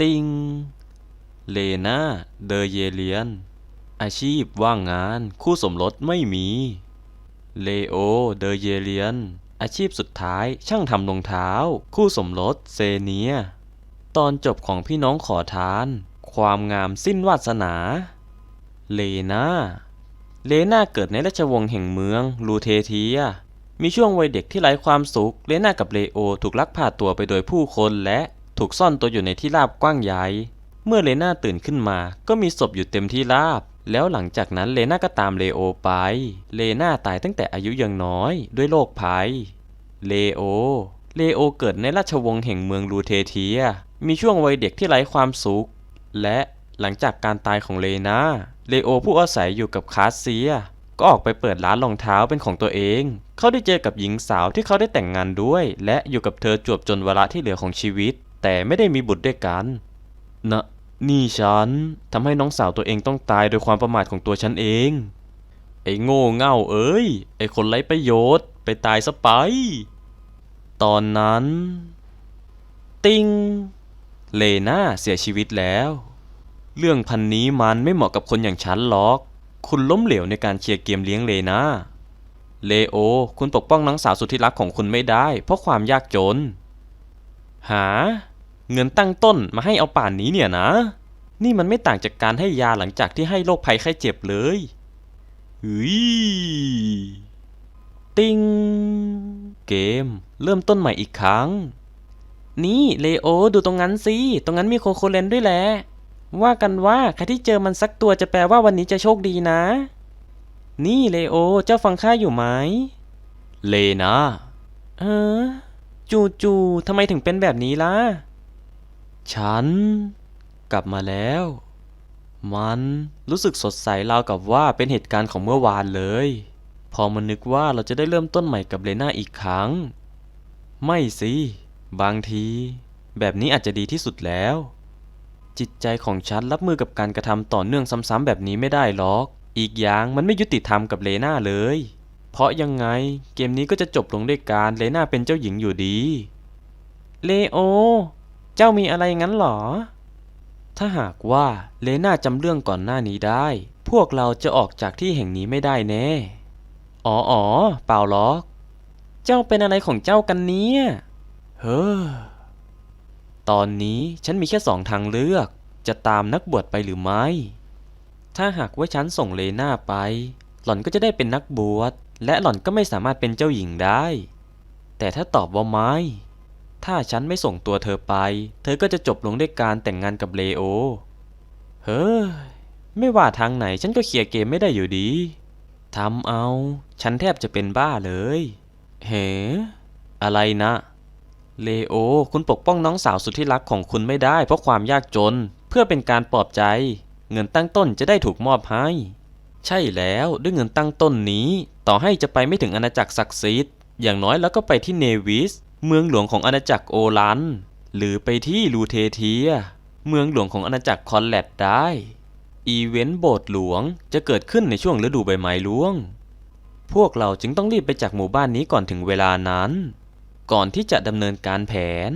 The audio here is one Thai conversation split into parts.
ติงเลนาเดอเยเลียน อาชีพว่างงาน คู่สมรสไม่มี เลโอ เดอเยเลียน อาชีพสุดท้ายช่างทำรองเท้า คู่สมรสเซเนีย ตอนจบของพี่น้องขอทาน ความงามสิ้นวาสนา เลนาเลนาเกิดในราชวงศ์แห่งเมืองลูเทเทีย มีช่วงวัยเด็กที่ไร้ความสุข เลนากับเลโอถูกลักพาตัวไปโดยผู้คนและ ถูกซ่อนตัวอยู่ในที่ราบกว้างใหญ่เมื่อเลน่าตื่นขึ้นมา ก็มีศพอยู่เต็มที่ราบ แล้วหลังจากนั้นเลน่าก็ตามเลโอไป เลน่าตายตั้งแต่อายุยังน้อยด้วยโรคภัย เลโอ เลโอเกิดในราชวงศ์แห่งเมืองลูเทเทีย มีช่วงวัยเด็กที่ไร้ความสุข และหลังจากการตายของเลนาเลโอผู้อาศัยอยู่กับคาสเซีย ก็ออกไปเปิดร้านรองเท้าเป็นของตัวเอง เขาได้เจอกับหญิงสาวที่เขาได้แต่งงานด้วย และอยู่กับเธอจวบจนเวลาที่เหลือของชีวิต แต่ไม่ได้มีบุตรด้วยกันนะนี่ฉันทำให้น้องสาวตัวเองต้องตายโดยความประมาทของตัวฉันเอง ไอ้โง่เง่าเอ้ย ไอ้คนไร้ประโยชน์ไปตายซะไป ตอนนั้น ติง เลน่าเสียชีวิตแล้ว เรื่องพันนี้มันไม่เหมาะกับคนอย่างฉันหรอก คุณล้มเหลวในการเคลียร์เกมเลี้ยงเลนาเลโอ คุณปกป้องน้องสาวสุดที่รักของคุณไม่ได้ เพราะความยากจน หา เงินตั้งต้นมาให้เอาป่านนี้เนี่ยนะ นี่มันไม่ต่างจากการให้ยาหลังจากที่ให้โรคภัยไข้เจ็บเลยเฮ้ยติงเกม เริ่มต้นใหม่อีกครั้ง นี่เลโอดูตรงนั้นสิ ตรงนั้นมีโคโคเลนด้วยแหละ ว่ากันว่าใครที่เจอมันสักตัวจะแปลว่าวันนี้จะโชคดีนะ นี่เลโอเจ้าฟังข้าอยู่ไหม เลนะ เออ จูจูทำไมถึงเป็นแบบนี้ล่ะ ฉัน กลับมาแล้ว มันรู้สึกสดใสราวกับว่าเป็นเหตุการณ์ของเมื่อวานเลย พอมันนึกว่าเราจะได้เริ่มต้นใหม่กับเลน่าอีกครั้ง ไม่สิ บางที แบบนี้อาจจะดีที่สุดแล้ว จิตใจของฉันรับมือกับการกระทำต่อเนื่องซ้ำๆแบบนี้ไม่ได้หรอก อีกอย่างมันไม่ยุติธรรมกับเลน่าเลย เพราะยังไงเกมนี้ก็จะจบลงด้วยการเลน่าเป็นเจ้าหญิงอยู่ดี เลโอ เจ้ามีอะไรงั้นหรอ ถ้าหากว่าเลน่าจำเรื่องก่อนหน้านี้ได้ พวกเราจะออกจากที่แห่งนี้ไม่ได้แน่ อ๋ออ๋อเปล่าหรอก เจ้าเป็นอะไรของเจ้ากันเนี่ย เฮ้อ ตอนนี้ฉันมีแค่สองทางเลือก จะตามนักบวชไปหรือไม่ ถ้าหากว่าฉันส่งเลน่าไป หล่อนก็จะได้เป็นนักบวช และหล่อนก็ไม่สามารถเป็นเจ้าหญิงได้ แต่ถ้าตอบว่าไม่ ถ้าฉันไม่ส่งตัวเธอไป เธอก็จะจบลงด้วยการแต่งงานกับเลโอ เฮ้ย ไม่ว่าทางไหนฉันก็เคลียร์เกมไม่ได้อยู่ดี ทำเอา ฉันแทบจะเป็นบ้าเลย เฮ้อะไรนะ เลโอ คุณปกป้องน้องสาวสุดที่รักของคุณไม่ได้ เพราะความยากจน เพื่อเป็นการปลอบใจ เงินตั้งต้นจะได้ถูกมอบให้ ใช่แล้วด้วยเงินตั้งต้นนี้ ต่อให้จะไปไม่ถึงอาณาจักรศักดิ์สิทธิ์ อย่างน้อยแล้วก็ไปที่เนวิส เมืองหลวงของอาณาจักรโอลัน หรือไปที่ลูเทเทีย เมืองหลวงของอาณาจักรคอนแลดได้ อีเวนต์โบสถ์หลวงจะเกิดขึ้นในช่วงฤดูใบไม้ร่วง พวกเราจึงต้องรีบไปจากหมู่บ้านนี้ก่อนถึงเวลานั้น ก่อนที่จะดำเนินการแผน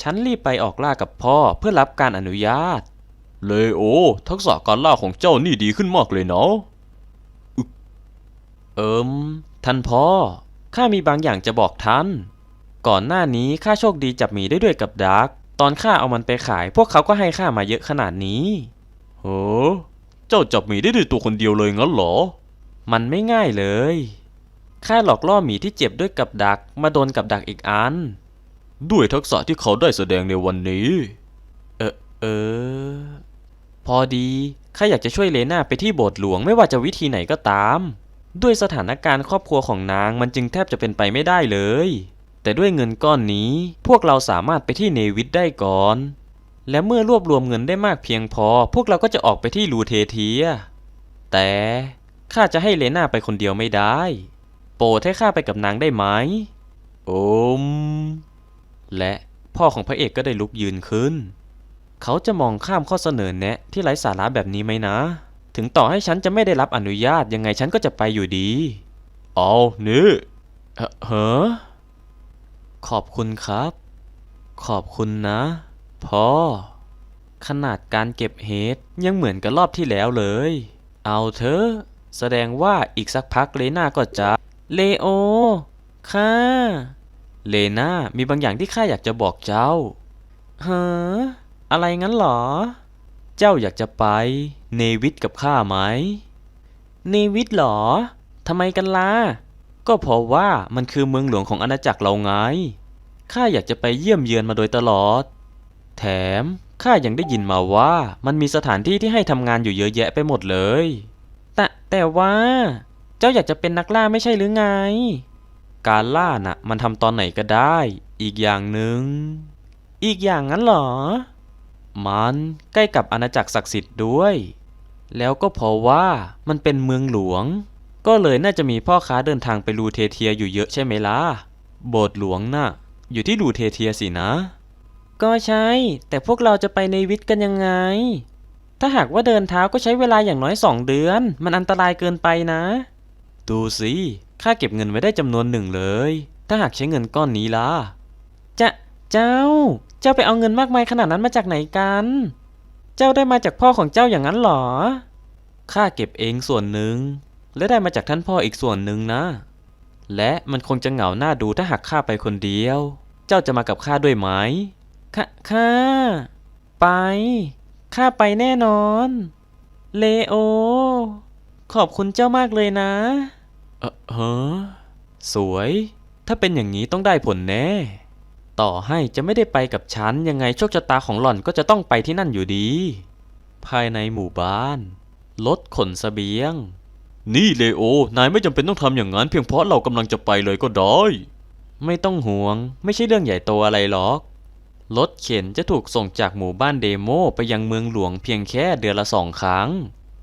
ฉันรีบไปออกล่ากับพ่อเพื่อรับการอนุญาต เลโอ ทักษะการล่าของเจ้านี่ดีขึ้นมากเลยเนาะเอิมท่านพ่อ ข้ามีบางอย่างจะบอกท่าน ก่อนหน้านี้ข้าโชคดีจับหมีได้ด้วยกับดักตอนข้าเอามันไปขาย พวกเขาก็ให้ข้ามาเยอะขนาดนี้โหเจ้าจับหมีได้ด้วยตัวคนเดียวเลยงั้นเหรอ มันไม่ง่ายเลยข้าหลอกล่อหมีที่เจ็บด้วยกับดัก มาโดนกับดักอีกอัน ด้วยทักษะที่เขาได้แสดงในวันนี้ เออเออ พอดีข้าอยากจะช่วยเลน่าไปที่โบสถ์หลวงไม่ว่าจะวิธีไหนก็ตาม ด้วยสถานการณ์ครอบครัวของนางมันจึงแทบจะเป็นไปไม่ได้เลย แต่ด้วยเงินก้อนนี้พวกเราสามารถไปที่เนวิดได้ก่อน และเมื่อรวบรวมเงินได้มากเพียงพอ พวกเราก็จะออกไปที่ลูเทเทีย แต่ข้าจะให้เลน่าไปคนเดียวไม่ได้ โปรดให้ข้าไปกับนางได้ไหมโอม และพ่อของพระเอกก็ได้ลุกยืนขึ้น เขาจะมองข้ามข้อเสนอแนะที่ไร้สาระแบบนี้ไหมนะ ถึงต่อให้ฉันจะไม่ได้รับอนุญาตยังไงฉันก็จะไปอยู่ดี เอานี่เอ่อเหรอ ขอบคุณครับ ขอบคุณนะพ่อขนาดการเก็บเฮดยังเหมือนกับรอบที่แล้วเลย เอาเถอะ แสดงว่าอีกสักพักเลน่าก็จะเลโอค่ะเลน่ามีบางอย่างที่ข้าอยากจะบอกเจ้าฮะอะไรงั้นหรอ เจ้าอยากจะไป เนวิทกับข้าไหม เนวิทหรอทำไมกันล่ะ ก็เพราะว่ามันคือเมืองหลวงของอาณาจักรเราไง ข้าอยากจะไปเยี่ยมเยือนมาโดยตลอด แถมข้ายังได้ยินมาว่ามันมีสถานที่ที่ให้ทำงานอยู่เยอะแยะไปหมดเลย แต่แต่ว่า เจ้าอยากจะเป็นนักล่าไม่ใช่หรือไง การล่าน่ะ มันทำตอนไหนก็ได้ อีกอย่างหนึ่ง อีกอย่างนั้นเหรอ มันใกล้กับอาณาจักรศักดิ์สิทธิ์ด้วย แล้วก็เพราะว่ามันเป็นเมืองหลวง ก็เลยน่าจะมีพ่อค้าเดินทางไปลูเทเทียอยู่เยอะใช่ไหมล่ะ โบสถ์หลวงน่ะ อยู่ที่ลูเทเทียสินะ ก็ใช่ แต่พวกเราจะไปในวิทย์กันยังไง ถ้าหากว่าเดินเท้าก็ใช้เวลาอย่างน้อยสองเดือน มันอันตรายเกินไปนะ ดูสิข้าเก็บเงินไว้ได้จำนวนหนึ่งเลย ถ้าหากใช้เงินก้อนนี้ล่ะ จะเจ้า เจ้าไปเอาเงินมากมายขนาดนั้นมาจากไหนกัน เจ้าได้มาจากพ่อของเจ้าอย่างนั้นหรอข้าเก็บเองส่วนหนึ่ง และได้มาจากท่านพ่ออีกส่วนหนึ่งนะ และมันคงจะเหงาหน้าดูถ้าหากข้าไปคนเดียว เจ้าจะมากับข้าด้วยไหมข้าข้าไปข้าไปแน่นอน เลโอ ขอบคุณเจ้ามากเลยนะ เออฮะสวย ถ้าเป็นอย่างนี้ต้องได้ผลแน่ ต่อให้จะไม่ได้ไปกับฉัน ยังไงโชคชะตาของหล่อนก็จะต้องไปที่นั่นอยู่ดี ภายในหมู่บ้าน รถขนสเสบียง นี่เลโอ นายไม่จำเป็นต้องทำอย่างนั้นเพียงเพราะเรากำลังจะไปเลยก็ได้ ไม่ต้องห่วง ไม่ใช่เรื่องใหญ่โตอะไรหรอก รถเข็นจะถูกส่งจากหมู่บ้านเดโมไปยังเมืองหลวงเพียงแค่เดือนละสองครั้ง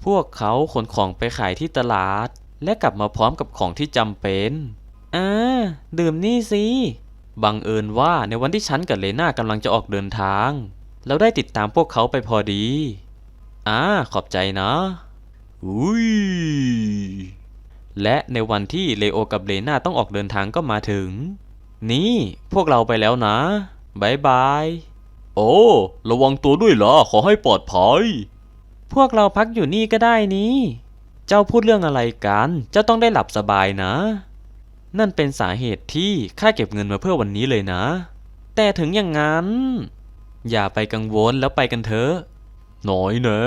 พวกเขาขนของไปขายที่ตลาด และกลับมาพร้อมกับของที่จำเป็นอ่าดื่มนี่สิ บังเอิญว่าในวันที่ฉันกับเลน่ากำลังจะออกเดินทาง เราได้ติดตามพวกเขาไปพอดี อ่าขอบใจนะ อุ้ยและในวันที่เลโอกับเลน่าต้องออกเดินทางก็มาถึง นี่พวกเราไปแล้วนะบายบาย โอ้ ระวังตัวด้วยล่ะขอให้ปลอดภัย พวกเราพักอยู่นี่ก็ได้นี่เจ้าพูดเรื่องอะไรกัน เจ้าต้องได้หลับสบายนะ นั่นเป็นสาเหตุที่ข้าเก็บเงินมาเพื่อวันนี้เลยนะ แต่ถึงอย่างนั้น อย่าไปกังวลแล้วไปกันเถอะหน่อยแนะ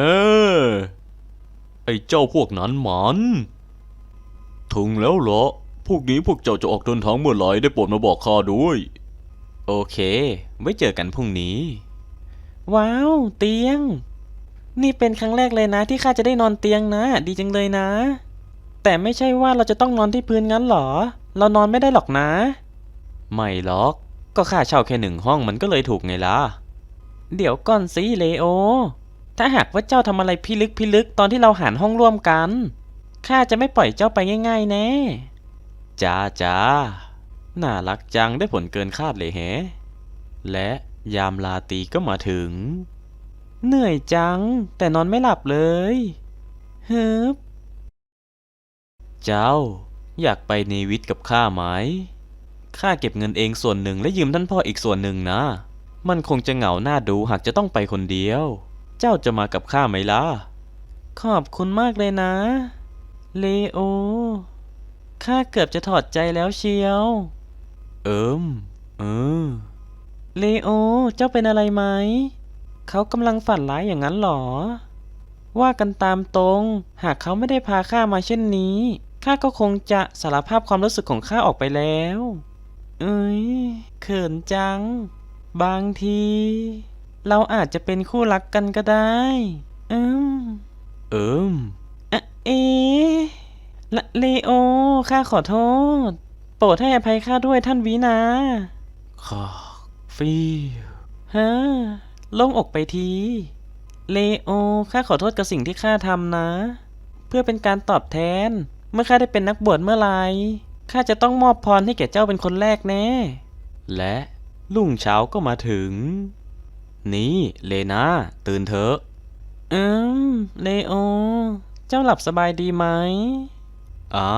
ไอ้เจ้าพวกนั้นมันถึงแล้วเหรอ พวกนี้พวกเจ้าจะออกเดินทางเมื่อไหร่ได้โปรดมาบอกข้าด้วย โอเค ไว้เจอกันพรุ่งนี้ ว้าว เตียง นี่เป็นครั้งแรกเลยนะ ที่ข้าจะได้นอนเตียงนะ ดีจังเลยนะ แต่ไม่ใช่ว่าเราจะต้องนอนที่พื้นงั้นหรอ เรานอนไม่ได้หรอกนะ ไม่หรอก ก็ค่าเช่าแค่หนึ่งห้องมันก็เลยถูกไงล่ะ เดี๋ยวก่อนสิเลโอ ถ้าหากว่าเจ้าทำอะไรพิลึกพิลึกตอนที่เราหารห้องร่วมกัน ข้าจะไม่ปล่อยเจ้าไปง่าย ๆ แน่ จ้าจ้า น่ารักจังได้ผลเกินคาดเลยแฮะ และยามลาตีก็มาถึง เหนื่อยจัง แต่นอนไม่หลับเลยฮึบเจ้า อยากไปเนวิทกับข้าไหม ข้าเก็บเงินเองส่วนหนึ่งและยืมท่านพ่ออีกส่วนหนึ่งนะ มันคงจะเหงาหน้าดูหากจะต้องไปคนเดียว เจ้าจะมากับข้าไหมล่ะ ขอบคุณมากเลยนะ เลโอ ข้าเกือบจะถอดใจแล้วเชียว เอิมเออ เลโอ เจ้าเป็นอะไรไหม เขากำลังฝันร้ายอย่างนั้นหรอ ว่ากันตามตรง หากเขาไม่ได้พาข้ามาเช่นนี้ ข้าก็คงจะสารภาพความรู้สึกของข้าออกไปแล้ว เอ้ย เขินจัง บางที เราอาจจะเป็นคู่รักกันก็ได้ อืม เอิมอะเอะละเลโอ ข้าขอโทษ โปรดให้อภัยข้าด้วยท่านวีนาขอฟีฮะโล่งอกไปที เลโอ ข้าขอโทษกับสิ่งที่ข้าทำนะ เพื่อเป็นการตอบแทน เมื่อข้าได้เป็นนักบวชเมื่อไหรข้าจะต้องมอบพรให้แก่เจ้าเป็นคนแรกแน่ และ รุ่งเช้าก็มาถึง นี่เลนาตื่นเถอะ อืม เลโอ เจ้าหลับสบายดีไหมอ่า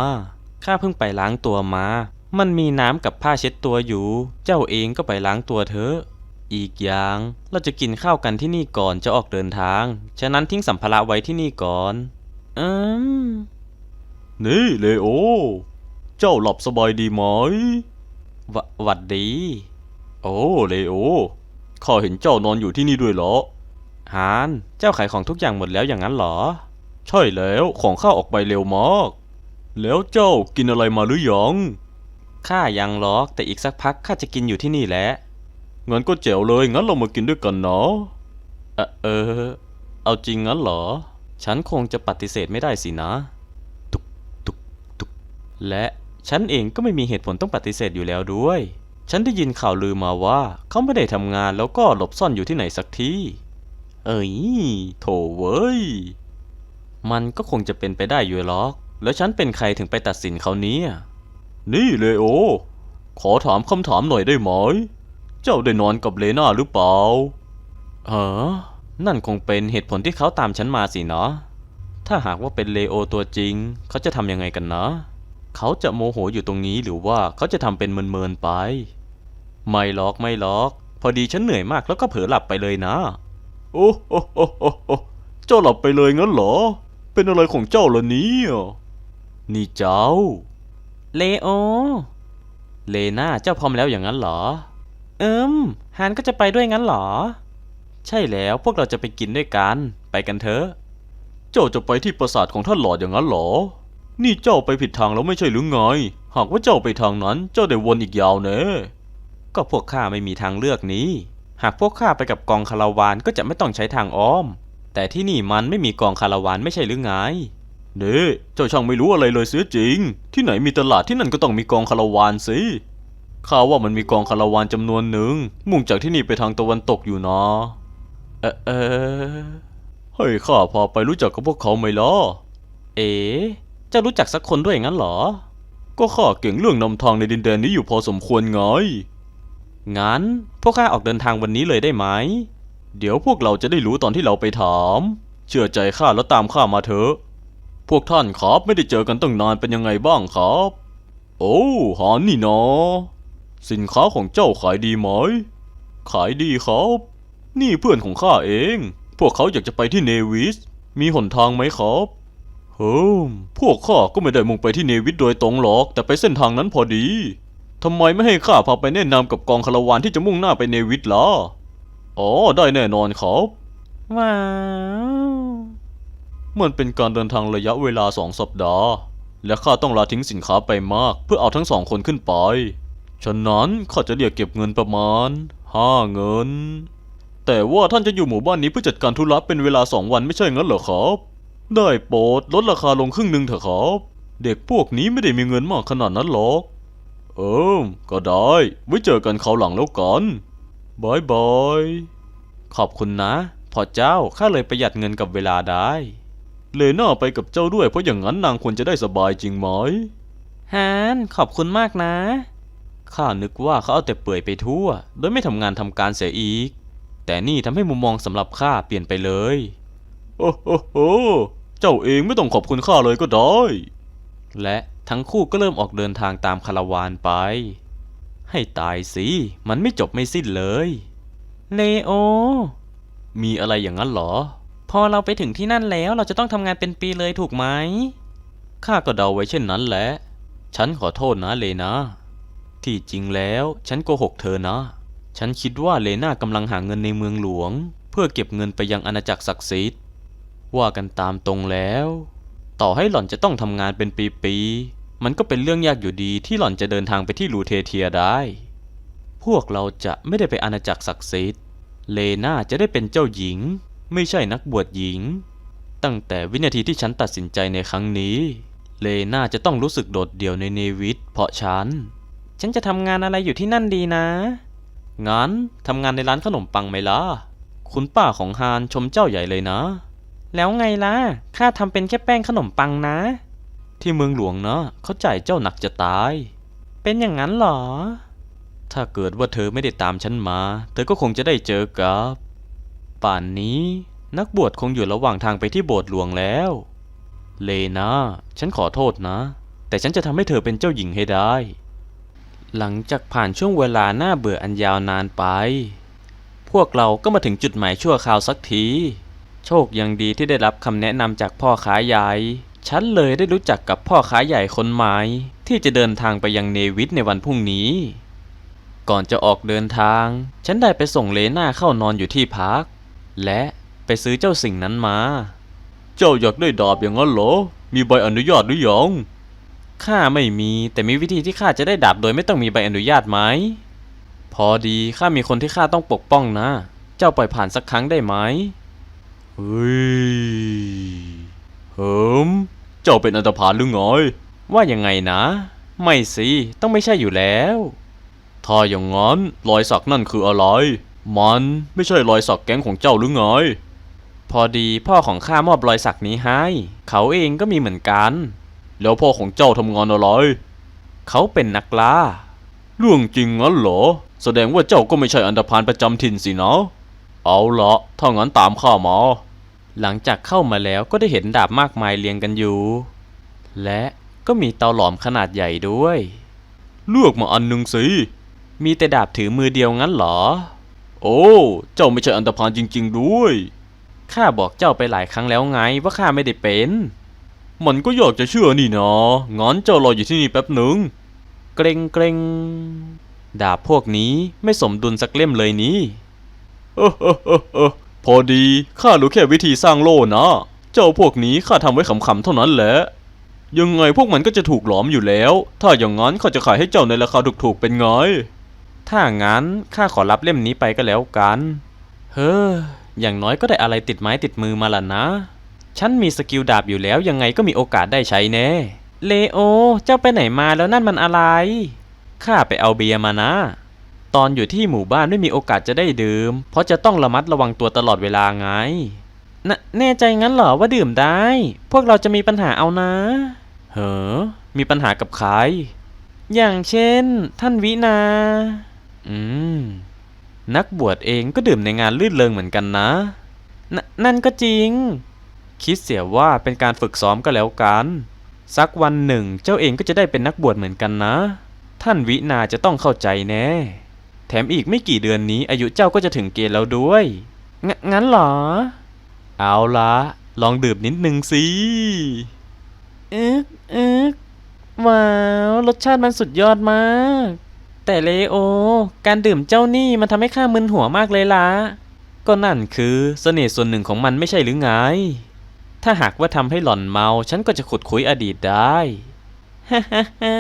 ข้าเพิ่งไปล้างตัวมา มันมีน้ำกับผ้าเช็ดตัวอยู่ เจ้าเองก็ไปล้างตัวเถอะ อีกอย่าง เราจะกินข้าวกันที่นี่ก่อนจะออกเดินทาง ฉะนั้นทิ้งสัมภาระไว้ที่นี่ก่อน อืม นี่เลโอ เจ้าหลับสบายดีไหมวะหวัดดี โอ้เลโอ ข้าเห็นเจ้านอนอยู่ที่นี่ด้วยเหรอฮานเจ้าขายของทุกอย่างหมดแล้วอย่างนั้นเหรอ ใช่แล้วของข้าออกไปเร็วมากแล้วเจ้ากินอะไรมาหรือยังข้ายังหรอกแต่อีกสักพักข้าจะกินอยู่ที่นี่แหละงั้นก็แจ๋วเลยงั้นเรามากินด้วยกันเนาะเออเออ เอาจริงงั้นเหรอ ฉันคงจะปฏิเสธไม่ได้สินะ ตุกตุกตุกและฉันเองก็ไม่มีเหตุผลต้องปฏิเสธอยู่แล้วด้วย ฉันได้ยินข่าวลือมาว่าเขาไม่ได้ทำงานแล้วก็หลบซ่อนอยู่ที่ไหนสักที่เอ้ยโถเว้ย มันก็คงจะเป็นไปได้อยู่หรอก แล้วฉันเป็นใครถึงไปตัดสินเขาเนี่ย นี่เลโอ ขอถามคำถามหน่อยได้ไหม เจ้าได้นอนกับเลน่าหรือเปล่าเออนั่นคงเป็นเหตุผลที่เขาตามฉันมาสิเนาะ ถ้าหากว่าเป็นเลโอตัวจริง เขาจะทำยังไงกันนะ เขาจะโมโหอยู่ตรงนี้หรือว่าเขาจะทำเป็นเมินๆไป ไม่หรอกไม่หรอก พอดีฉันเหนื่อยมากแล้วก็เผลอหลับไปเลยนะ โอ้โอ้โอ้โอ้โอ้เจ้าหลับไปเลยงั้นเหรอ เป็นอะไรของเจ้าล่ะเนี่ยนี่เจ้า เลโอ เลน่าเจ้าพร้อมแล้วอย่างนั้นเหรอ เอิมฮานก็จะไปด้วยงั้นเหรอ ใช่แล้วพวกเราจะไปกินด้วยกัน ไปกันเถอะ เจ้าจะไปที่ปราสาทของท่านหลอดอย่างนั้นเหรอ นี่เจ้าไปผิดทางแล้วไม่ใช่หรือไง หากว่าเจ้าไปทางนั้น เจ้าได้วนอีกยาวแน่ ก็พวกข้าไม่มีทางเลือกนี้ หากพวกข้าไปกับกองคาราวานก็จะไม่ต้องใช้ทางอ้อม แต่ที่นี่มันไม่มีกองคาราวานไม่ใช่หรือไงเน่เจ้าช่างไม่รู้อะไรเลยเสียจริง ที่ไหนมีตลาดที่นั่นก็ต้องมีกองคาราวานสิข้าว่ามันมีกองคาราวานจำนวนหนึ่ง มุ่งจากที่นี่ไปทางตะวันตกอยู่นะเออเออให้ข้าพาไปรู้จักกับพวกเขาไหมล่ะเอ๋จะรู้จักสักคนด้วยงั้นเหรอ ก็ข้าเก่งเรื่องนำทางในดินแดนนี้อยู่พอสมควรไง งั้นพวกข้าออกเดินทางวันนี้เลยได้ไหม เดี๋ยวพวกเราจะได้รู้ตอนที่เราไปถาม เชื่อใจข้าแล้วตามข้ามาเถอะ พวกท่านครับไม่ได้เจอกันตั้งนานเป็นยังไงบ้างครับ โอ้หานนี่นะสินค้าของเจ้าขายดีไหม ขายดีครับ นี่เพื่อนของข้าเอง พวกเขาอยากจะไปที่เนวิส มีหนทางไหมครับเฮิมพวกข้าก็ไม่ได้มุ่งไปที่เนวิสโดยตรงหรอก แต่ไปเส้นทางนั้นพอดี ทำไมไม่ให้ข้าพาไปแนะนำกับกองคาราวานที่จะมุ่งหน้าไปเนวิสล่ะ อ๋อ ได้แน่นอนครับ ว้าว มันเป็นการเดินทางระยะเวลาสองสัปดาห์ และข้าต้องลาทิ้งสินค้าไปมาก เพื่อเอาทั้งสองคนขึ้นไป ฉะนั้นข้าจะเรียกเก็บเงินประมาณห้าเงิน แต่ว่าท่านจะอยู่หมู่บ้านนี้เพื่อจัดการธุระเป็นเวลาสองวันไม่ใช่งั้นเหรอครับ ได้โปรดลดราคาลงครึ่งหนึ่งเถอะครับ เด็กพวกนี้ไม่ได้มีเงินมากขนาดนั้นหรอก เออก็ได้ ไว้เจอกันเขาวหลังแล้วกันบายบายขอบคุณนะ พอเจ้าข้าเลยประหยัดเงินกับเวลาได้ เลน่าไปกับเจ้าด้วยเพราะอย่างนั้นนางควรจะได้สบายจริงไหมฮานขอบคุณมากนะ ข้านึกว่าเขาเอาแต่เปื่อยไปทั่ว โดยไม่ทำงานทำการเสียอีก แต่นี่ทำให้มุมมองสำหรับข้าเปลี่ยนไปเลย โอ้โหโหเจ้าเองไม่ต้องขอบคุณข้าเลยก็ได้ และ ทั้งคู่ก็เริ่มออกเดินทางตามคาราวานไป ให้ตายสิ มันไม่จบไม่สิ้นเลย เลโอ มีอะไรอย่างนั้นเหรอ พอเราไปถึงที่นั่นแล้วเราจะต้องทำงานเป็นปีเลยถูกไหม ข้าก็เดาไว้เช่นนั้นแหละ ฉันขอโทษนะเลนาที่จริงแล้วฉันโกหกเธอนะ ฉันคิดว่าเลนากำลังหาเงินในเมืองหลวง เพื่อเก็บเงินไปยังอาณาจักรศักดิ์สิทธิ์ว่ากันตามตรงแล้ว ต่อให้หล่อนจะต้องทำงานเป็นปีๆ มันก็เป็นเรื่องยากอยู่ดีที่หล่อนจะเดินทางไปที่ลูเทเทียได้ พวกเราจะไม่ได้ไปอาณาจักรศักดิ์สิทธิ์ เลนาจะได้เป็นเจ้าหญิง ไม่ใช่นักบวชหญิง ตั้งแต่วินาทีที่ฉันตัดสินใจในครั้งนี้ เลนาจะต้องรู้สึกโดดเดี่ยวในเนวิสเพราะฉัน ฉันจะทำงานอะไรอยู่ที่นั่นดีนะ งั้นทำงานในร้านขนมปังไหมล่ะ คุณป้าของฮานชมเจ้าใหญ่เลยนะ แล้วไงล่ะ ข้าทำเป็นแค่แป้งขนมปังนะ ที่เมืองหลวงนะเขาจ่ายเจ้าหนักจะตาย เป็นอย่างนั้นเหรอ ถ้าเกิดว่าเธอไม่ได้ตามฉันมา เธอก็คงจะได้เจอกับ ป่านนี้ นักบวชคงอยู่ระหว่างทางไปที่โบสถ์หลวงแล้ว เลนาฉันขอโทษนะ แต่ฉันจะทำให้เธอเป็นเจ้าหญิงให้ได้ หลังจากผ่านช่วงเวลาหน่าเบื่ออันยาวนานไป พวกเราก็มาถึงจุดหมายชั่วคราวสักที โชคยังดีที่ได้รับคำแนะนำจากพ่อค้าใหญ่ ฉันเลยได้รู้จักกับพ่อค้าใหญ่คนใหม่ที่จะเดินทางไปยังเนวิทในวันพรุ่งนี้ ก่อนจะออกเดินทาง ฉันได้ไปส่งเลน่าเข้านอนอยู่ที่พัก และไปซื้อเจ้าสิ่งนั้นมา เจ้าอยากได้ดาบอย่างนั้นเหรอ มีใบอนุญาตหรือยังข้าไม่มีแต่มีวิธีที่ข้าจะได้ดาบโดยไม่ต้องมีใบอนุญาตไหม พอดีข้ามีคนที่ข้าต้องปกป้องนะ เจ้าปล่อยผ่านสักครั้งได้ไหมเฮ้ยเหิมเจ้าเป็นอันธพาลหรือไงว่ายังไงนะ ไม่สิต้องไม่ใช่อยู่แล้ว ถ้าอย่างนั้นรอยสักนั่นคืออะไร มันไม่ใช่รอยสักแก๊งของเจ้าหรือไงพอดีพ่อของข้ามอบรอยสักนี้ให้ เขาเองก็มีเหมือนกัน แล้วพ่อของเจ้าทำงานอะไร เขาเป็นนักล่า เรื่องจริงงั้นเหรอ แสดงว่าเจ้าก็ไม่ใช่อันธพาลประจำถิ่นสินะ เอาละถ้างั้นตามข้ามา หลังจากเข้ามาแล้วก็ได้เห็นดาบมากมายเรียงกันอยู่ และก็มีเตาหลอมขนาดใหญ่ด้วย เลือกมาอันหนึ่งสิ มีแต่ดาบถือมือเดียวงั้นเหรอ โอ้ เจ้าไม่ใช่อันธพาลจริง ๆ ด้วย ข้าบอกเจ้าไปหลายครั้งแล้วไงว่าข้าไม่ได้เป็น มันก็อยากจะเชื่อนี่นะงั้นเจ้ารออยู่ที่นี่แป๊บหนึ่ง เกรงเกรงดาบพวกนี้ไม่สมดุลสักเล่มเลยนี้เออเออเออเออ พอดีข้ารู้แค่วิธีสร้างโล่นะ เจ้าพวกนี้ข้าทำไว้ขำๆเท่านั้นแหละ ยังไงพวกมันก็จะถูกหลอมอยู่แล้ว ถ้าอย่างนั้นข้าจะขายให้เจ้าในราคาถูกๆเป็นไง ถ้างั้นข้าขอรับเล่มนี้ไปก็แล้วกัน เฮ้อ อย่างน้อยก็ได้อะไรติดไม้ติดมือมาล่ะนะ ฉันมีสกิลดาบอยู่แล้วยังไงก็มีโอกาสได้ใช้แน่ เลโอ เจ้าไปไหนมาแล้วนั่นมันอะไร ข้าไปเอาเบียร์มานะ ตอนอยู่ที่หมู่บ้านไม่มีโอกาสจะได้ดื่ม เพราะจะต้องระมัดระวังตัวตลอดเวลาไงนแน่ใจงั้นเหรอว่าดื่มได้ พวกเราจะมีปัญหาเอานะเฮ้อมีปัญหากับใคร อย่างเช่น ท่านวินา อืม นักบวชเองก็ดื่มในงานลื่นเริงเหมือนกันนะนนั่นก็จริง คิดเสียว่าเป็นการฝึกซ้อมก็แล้วกัน สักวันหนึ่งเจ้าเองก็จะได้เป็นนักบวชเหมือนกันนะ ท่านวินาจะต้องเข้าใจแน่ แถมอีกไม่กี่เดือนนี้อายุเจ้าก็จะถึงเกณฑ์แล้วด้วยงงั้นเหรอ เอาละลองดื่มนิดนึงสิอึกอึกว้าว รสชาติมันสุดยอดมาก แต่เลโอ การดื่มเจ้านี่มันทำให้ข้ามึนหัวมากเลยล่ะ ก็นั่นคือเสน่ห์ส่วนหนึ่งของมันไม่ใช่หรือไง ถ้าหากว่าทำให้หล่อนเมา ฉันก็จะขุดคุยอดีตได้ฮ่าฮ่าฮ่า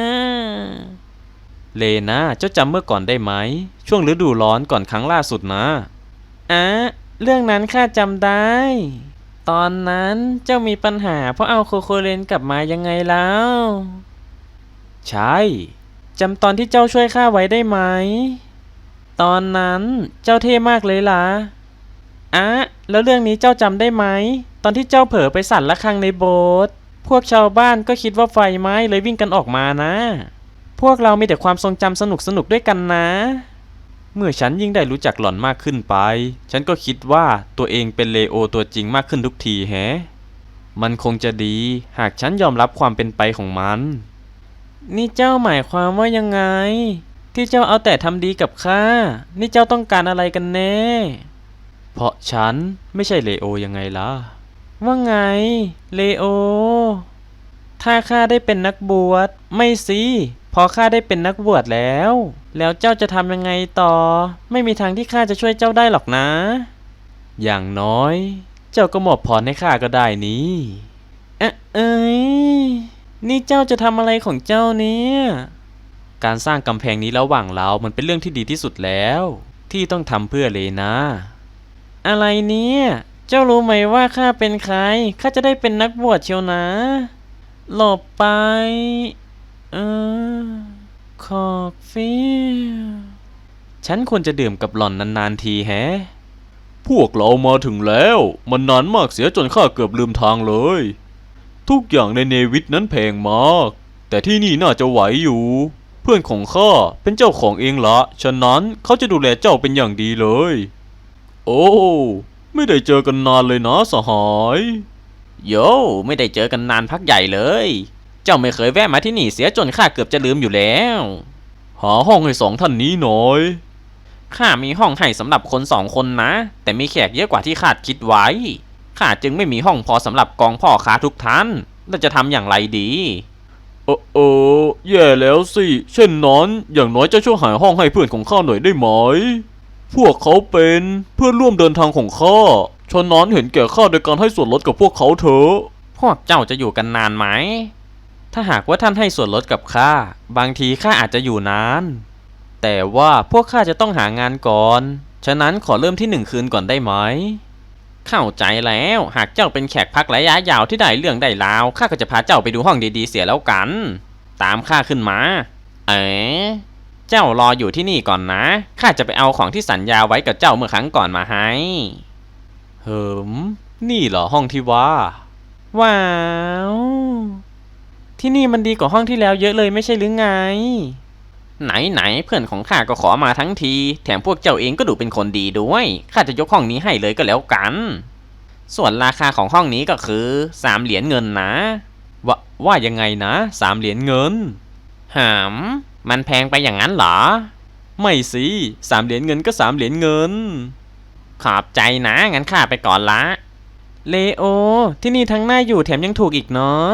เลนาเจ้าจำเมื่อก่อนได้ไหม ช่วงฤดูร้อนก่อนครั้งล่าสุดนะอะเรื่องนั้นข้าจำได้ ตอนนั้นเจ้ามีปัญหาเพราะเอาโคโคเลนกลับมายังไงแล้ว ใช่จำตอนที่เจ้าช่วยข้าไว้ได้ไหม ตอนนั้นเจ้าเท่มากเลยล่ะอะแล้วเรื่องนี้เจ้าจำได้ไหม ตอนที่เจ้าเผลอไปสั่นละครังในโบสถ์พวกชาวบ้านก็คิดว่าไฟไหม้เลยวิ่งกันออกมานะ พวกเรามีแต่ความทรงจำสนุกสนุกด้วยกันนะ เมื่อฉันยิ่งได้รู้จักหล่อนมากขึ้นไป ฉันก็คิดว่าตัวเองเป็นเลโอตัวจริงมากขึ้นทุกทีแฮะ มันคงจะดี หากฉันยอมรับความเป็นไปของมัน นี่เจ้าหมายความว่ายังไง ที่เจ้าเอาแต่ทำดีกับข้า นี่เจ้าต้องการอะไรกันแน่ เพราะฉันไม่ใช่เลโอยังไงล่ะ ว่าไง เลโอ ถ้าข้าได้เป็นนักบวช ไม่สิ พอข้าได้เป็นนักบวชแล้ว แล้วเจ้าจะทำยังไงต่อ ไม่มีทางที่ข้าจะช่วยเจ้าได้หรอกนะ อย่างน้อย เจ้าก็มอบพรให้ข้าก็ได้นี้เอ๊ะเอ้ยนี่เจ้าจะทำอะไรของเจ้าเนี่ย การสร้างกำแพงนี้ระหว่างเรา มันเป็นเรื่องที่ดีที่สุดแล้ว ที่ต้องทำเพื่อเลนาอะไรเนี่ย เจ้ารู้ไหมว่าข้าเป็นใคร ข้าจะได้เป็นนักบวชเชียวนะ หลบไป เออ ขอบฟิลฉันควรจะดื่มกับหล่อนนานๆทีแฮะ พวกเรามาถึงแล้ว มันนานมากเสียจนข้าเกือบลืมทางเลย ทุกอย่างในเนวิทนั้นแพงมาก แต่ที่นี่น่าจะไหวอยู่ เพื่อนของข้าเป็นเจ้าของเองละฉะนั้นเขาจะดูแลเจ้าเป็นอย่างดีเลย โอ้ไม่ได้เจอกันนานเลยนะสหาย โยไม่ได้เจอกันนานพักใหญ่เลยเจ้าไม่เคยแวะมาที่นี่เสียจนข้าเกือบจะลืมอยู่แล้วหาห้องให้สองท่านนี้หน่อยข้ามีห้องให้สำหรับคนสองคนนะ แต่มีแขกเยอะกว่าที่คาดคิดไว้ข้าจึงไม่มีห้องพอสำหรับกองพ่อค้าทุกท่านเราจะทำอย่างไรดีเออเออแย่แล้วสิ เช่นนั้นอย่างน้อยจะช่วยหาห้องให้เพื่อนของข้าหน่อยได้ไหม พวกเขาเป็นเพื่อนร่วมเดินทางของข้าฉะนั้นเห็นแก่ข้าโดยการให้ส่วนลดกับพวกเขาเถอะ พวกเจ้าจะอยู่กันนานไหม ถ้าหากว่าท่านให้ส่วนลดกับข้า บางทีข้าอาจจะอยู่นาน แต่ว่าพวกข้าจะต้องหางานก่อน ฉะนั้นขอเริ่มที่หนึ่งคืนก่อนได้ไหม เข้าใจแล้ว หากเจ้าเป็นแขกพักระยะยาวที่ได้เรื่องได้ราว ข้าก็จะพาเจ้าไปดูห้องดีๆเสียแล้วกัน ตามข้าขึ้นมา เอ๋เจ้ารออยู่ที่นี่ก่อนนะ ข้าจะไปเอาของที่สัญญาไว้กับเจ้าเมื่อครั้งก่อนมาให้ เหิม นี่เหรอห้องที่ว่า ว้าว ที่นี่มันดีกว่าห้องที่แล้วเยอะเลยไม่ใช่หรือไง ไหนไหนๆเพื่อนของข้าก็ขอมาทั้งที แถมพวกเจ้าเองก็ดูเป็นคนดีด้วยข้าจะยกห้องนี้ให้เลยก็แล้วกัน ส่วนราคาของห้องนี้ก็คือสามเหรียญเงินนะว่าว่ายังไงนะสามเหรียญเงินหามมันแพงไปอย่างนั้นเหรอ ไม่สิสามเหรียญเงินก็สามเหรียญเงิน ขอบใจนะงั้นข้าไปก่อนละ เลโอ ที่นี่ทั้งน่าอยู่แถมยังถูกอีกเนาะ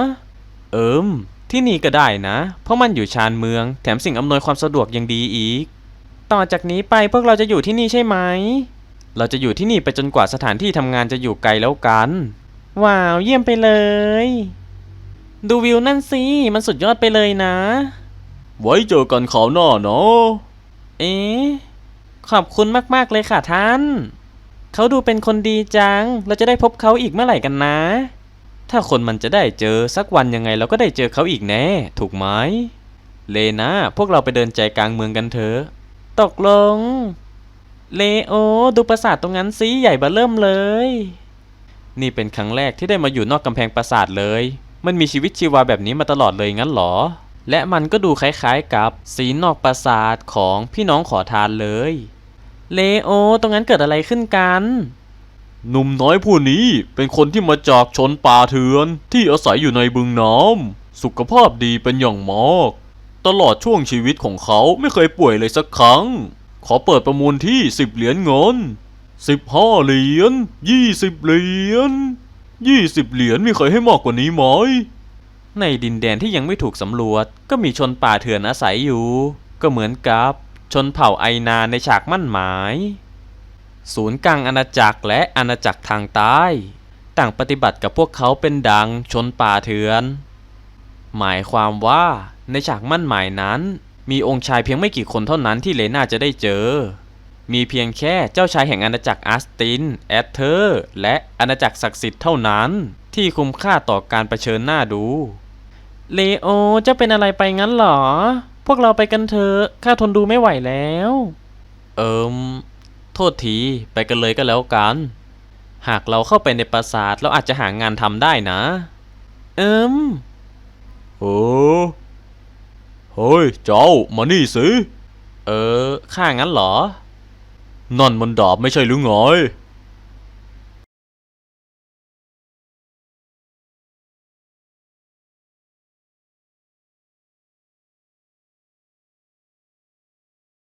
เอิมที่นี่ก็ได้นะ เพราะมันอยู่ชานเมือง แถมสิ่งอำนวยความสะดวกยังดีอีก ต่อจากนี้ไปพวกเราจะอยู่ที่นี่ใช่ไหม เราจะอยู่ที่นี่ไปจนกว่าสถานที่ทำงานจะอยู่ไกลแล้วกัน ว้าวเยี่ยมไปเลย ดูวิวนั่นสิ มันสุดยอดไปเลยนะ ไว้เจอกันคราวหน้าเนาะเอ๊ะขอบคุณมากๆเลยค่ะท่าน เขาดูเป็นคนดีจัง เราจะได้พบเขาอีกเมื่อไหร่กันนะ ถ้าคนมันจะได้เจอสักวันยังไงเราก็ได้เจอเขาอีกแน่ ถูกไหมเลนะพวกเราไปเดินใจกลางเมืองกันเถอะ ตกลง เลโอ ดูปราสาทตรงนั้นสิใหญ่เบ้อเริ่มเลย นี่เป็นครั้งแรกที่ได้มาอยู่นอกกำแพงปราสาทเลย มันมีชีวิตชีวาแบบนี้มาตลอดเลยงั้นเหรอ และมันก็ดูคล้ายๆกับสีนอกปราสาทของพี่น้องขอทานเลย เลโอ ตรงนั้นเกิดอะไรขึ้นกัน หนุ่มน้อยผู้นี้เป็นคนที่มาจากชนป่าเถื่อนที่อาศัยอยู่ในบึงน้ำสุขภาพดีเป็นอย่างมาก ตลอดช่วงชีวิตของเขาไม่เคยป่วยเลยสักครั้ง ขอเปิดประมูลที่10เหรียญเงิน15เหรียญ20เหรียญ20เหรียญมีใครให้มากกว่านี้ไหม ในดินแดนที่ยังไม่ถูกสำรวจ ก็มีชนป่าเถื่อนอาศัยอยู่ ก็เหมือนกับ ชนเผ่าไอนาในฉากมั่นหมาย ศูนย์กลางอาณาจักรและอาณาจักรทางใต้ ต่างปฏิบัติกับพวกเขาเป็นดังชนป่าเถื่อน หมายความว่าในฉากมั่นหมายนั้น มีองค์ชายเพียงไม่กี่คนเท่านั้นที่เลน่าจะได้เจอ มีเพียงแค่เจ้าชายแห่งอาณาจักรอาสติน แอดเธอร์ และอาณาจักรศักดิ์สิทธิ์เท่านั้น ที่คุ้มค่าต่อการรเผชิญหน้าดู เลโอจะเป็นอะไรไปงั้นหรอ พวกเราไปกันเถอะข้าทนดูไม่ไหวแล้ว เอิม โทษที ไปกันเลยก็แล้วกัน หากเราเข้าไปในปราสาทเราอาจจะหางานทำได้นะ เอิมเออเฮ้ย เจ้า มานี่สิ เออ ข้างั้นเหรอ นั่นมันดาบไม่ใช่หรือไง